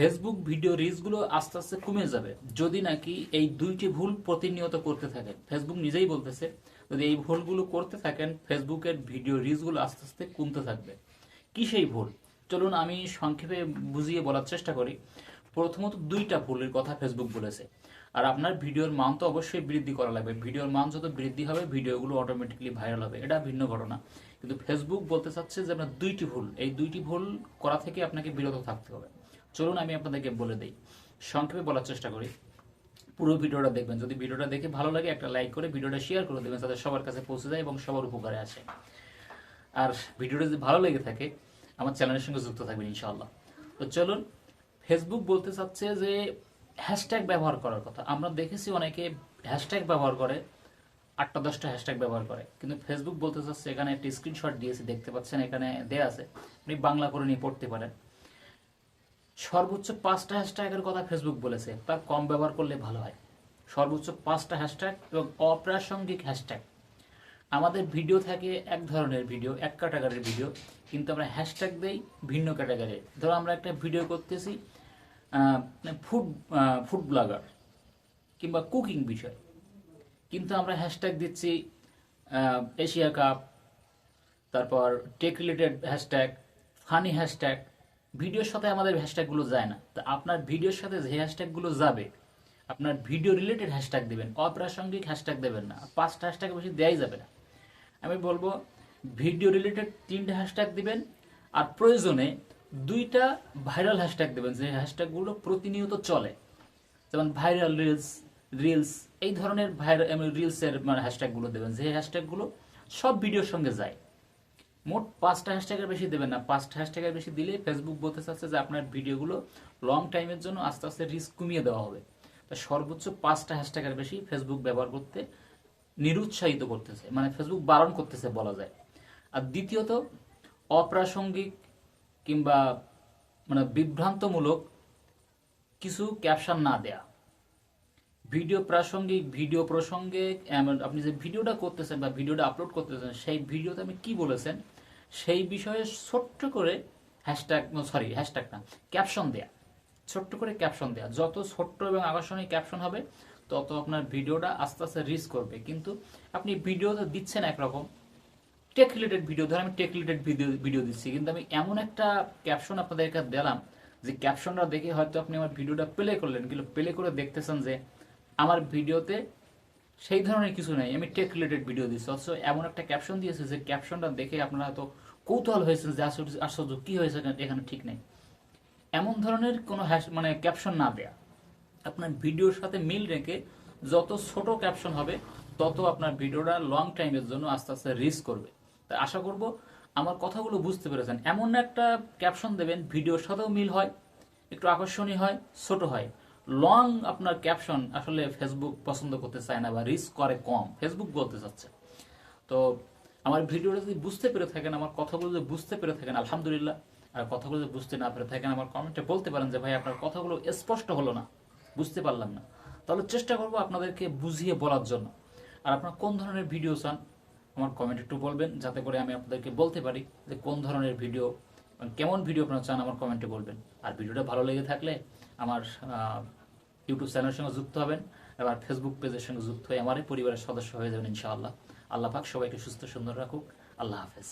Facebook video রিলসগুলো আস্তে আস্তে কমে যাবে। যদি নাকি এই দুইটি ভুল প্রতিনিয়ত করতে থাকেন ফেসবুক নিজেই বলতেছে, যদি এই ভুলগুলো করতে থাকেন ফেসবুকের ভিডিও রিলসগুলো আস্তে আস্তে কমতে থাকবে। কি সেই ভুল? চলুন আমি সংক্ষেপে বুঝিয়ে বলার চেষ্টা করি। প্রথমত দুইটা ভুলের কথা ফেসবুক বলেছে। আর আপনার ভিডিওর মান তো অবশ্যই বৃদ্ধি করা লাগবে। ভিডিওর মান যত বৃদ্ধি হবে, ভিডিওগুলো অটোমেটিকলি ভাইরাল হবে। এটা ভিন্ন ঘটনা। কিন্তু ফেসবুক বলতে চাচ্ছে যে আপনার দুইটি ভুল। এই দুইটি ভুল করা থেকে আপনাকে বিরত থাকতে হবে। চলুন আমি আপনাদেরকে বলে দিই। সংক্ষেপে বলার চেষ্টা করি। পুরো ভিডিওটা দেখবেন। যদি ভিডিওটা দেখে ভালো লাগে, একটা লাইক করে ভিডিওটা শেয়ার করে দেবেন যাতে সবার কাছে পৌঁছে যায় এবং সবার উপকারে আসে। আর ভিডিওটা যদি ভালো লেগে থাকে, আমার চ্যানেলের সঙ্গে যুক্ত থাকবেন ইনশাআল্লাহ। তো চলুন ফেসবুক বলতে চাচ্ছে যে হ্যাশট্যাগ ব্যবহার করার কথা। আমরা দেখেছি অনেকে হ্যাশট্যাগ ব্যবহার করে, আটটা দশটা হ্যাশট্যাগ ব্যবহার করে। কিন্তু ফেসবুক বলতে চাচ্ছে এখানে একটি স্ক্রিনশট দিয়েছি, দেখতে পাচ্ছেন এখানে দেয়া আছে। আপনি বাংলা করে নিয়ে পড়তে পারেন। সর্বোচ্চ পাঁচটা হ্যাশট্যাগের কথা ফেসবুক বলেছে, তা কম ব্যবহার করলে ভালো হয়। সর্বোচ্চ পাঁচটা হ্যাশট্যাগ এবং অপ্রাসঙ্গিক হ্যাশট্যাগ আমাদের ভিডিও থাকে এক ধরনের ভিডিও এক ক্যাটাগরির ভিডিও কিন্তু আমরা হ্যাশট্যাগ দেই ভিন্ন ক্যাটাগরির ধরো আমরা একটা ভিডিও করতেছি ফুড ফুড ব্লগার কিংবা কুকিং বিষয়। কিন্তু আমরা হ্যাশট্যাগ দিচ্ছি এশিয়া কাপ তারপর tech related hashtag funny hashtag ভিডিওর সাথে আমাদের হ্যাশট্যাগুলো যায় না। তা আপনার ভিডিওর সাথে যে হ্যাশট্যাগুলো যাবে, আপনার ভিডিও রিলেটেড হ্যাশট্যাগ দেবেন, অপ্রাসঙ্গিক হ্যাশট্যাগ দেবেন না। পাঁচটা হ্যাশট্যাগ বেশি দেওয়াই যাবে না। আমি বলব ভিডিও রিলেটেড তিনটে হ্যাশট্যাগ দিবেন, আর প্রয়োজনে দুইটা ভাইরাল হ্যাশট্যাগ দেবেন, যে হ্যাশট্যাগুলো প্রতিনিয়ত চলে। যেমন ভাইরাল রিলস রিলস এই ধরনের ভাইরাল রিলসের মানে হ্যাশট্যাগুলো দেবেন, যে হ্যাশট্যাগুলো সব ভিডিওর সঙ্গে যায়। মোট পাঁচটা হ্যাশট্যাগের বেশি দেবেন না। পাঁচটা হ্যাশট্যাগের বেশি দিলে ফেসবুক বলতে চাচ্ছে যে আপনার ভিডিওগুলো লং টাইমের জন্য আস্তে আস্তে রিস্ক কমিয়ে দেওয়া হবে। তা সর্বোচ্চ পাঁচটা হ্যাশট্যাগের বেশি ফেসবুক ব্যবহার করতে নিরুৎসাহিত করতেছে মানে ফেসবুক বারণ করতেছে বলা যায়। আর দ্বিতীয়ত, অপ্রাসঙ্গিক কিংবা মানে বিভ্রান্তমূলক কিছু ক্যাপশন না দেয়া। ভিডিও প্রাসঙ্গিক, ভিডিও প্রসঙ্গে আপনি যে ভিডিওটা করতেছেন বা ভিডিওটা আপলোড করতেছেন, সেই ভিডিওতে আপনি কি বলেছেন, সেই বিষয়ে ছোট্ট করে হ্যাশট্যাগ সরি হ্যাশট্যাগ না ক্যাপশন দেয়া। ছোট্ট করে ক্যাপশন দেয়া। যত ছোট্ট এবং আকর্ষণীয় ক্যাপশন হবে, তত আপনার ভিডিওটা আস্তে আস্তে রিচ করবে। কিন্তু আপনি ভিডিওতে দিচ্ছেন একরকম টেক রিলেটেড ভিডিও ধর আমি টেক রিলেটেড ভিডিও ভিডিও দিচ্ছি, কিন্তু আমি এমন একটা ক্যাপশন আপনাদেরকে দিলাম যে ক্যাপশনটা দেখে হয়তো আপনি আমার ভিডিওটা প্লে করলেন, কিন্তু প্লে করে দেখতেছেন যে আমার ভিডিওতে সেই ধরনের কিছু নেই, আমি টেক রিলেটেড ভিডিও দিচ্ছি। অথচ এমন একটা ক্যাপশন দিয়েছে যে ক্যাপশনটা দেখে আপনারা হয়তো কৌতূহল হয়েছেন যে আশ্চর্য আশ্চর্য কী হয়েছে এখানে- ঠিক নেই। এমন ধরনের কোনো হ্যাশ মানে ক্যাপশন না দেয়া। আপনার ভিডিওর সাথে মিল রেখে যত ছোট ক্যাপশন হবে, তত আপনার ভিডিওটা লং টাইমের জন্য আস্তে আস্তে রিচ করবে। তাই আশা করব আমার কথাগুলো বুঝতে পেরেছেন। এমন একটা ক্যাপশন দেবেন ভিডিওর সাথেও মিল হয়, একটু আকর্ষণীয় হয়, ছোট হয়। লং আপনার ক্যাপশন আসলে ফেসবুক পছন্দ করতে চায় না বা রিস্ক করে কম। ফেসবুক বলতে চাচ্ছে। তো আমার ভিডিওটা যদি বুঝতে পেরে থাকেন, আমার কথাগুলো যদি বুঝতে পেরে থাকেন, আলহামদুলিল্লাহ। আর কথাগুলো যদি বুঝতে না পেরে থাকেন, আমার কমেন্টে বলতে পারেন যে, ভাই, আপনার কথাগুলো স্পষ্ট হলো না। বুঝতে পারলাম না। তাহলে চেষ্টা করব আপনাদেরকে বুঝিয়ে বলার জন্য। আর আপনার কোন ধরনের ভিডিও চান? আমার কমেন্ট একটু বলবেন, যাতে করে আমি আপনাদেরকে বলতে পারি যে কোন ধরনের ভিডিও মানে কেমন ভিডিও আপনারা চান আমার কমেন্টে বলবেন। আর ভিডিওটা ভালো লেগে থাকলে আমার ইউটিউব চ্যানেলের সঙ্গে যুক্ত হবেন, এবার ফেসবুক পেজের সঙ্গে যুক্ত হয়ে আমারই পরিবারের সদস্য হয়ে যাবেন ইনশাআল্লাহ। আল্লাহ পাক সবাইকে সুস্থ সুন্দর রাখুক। আল্লাহ হাফেজ।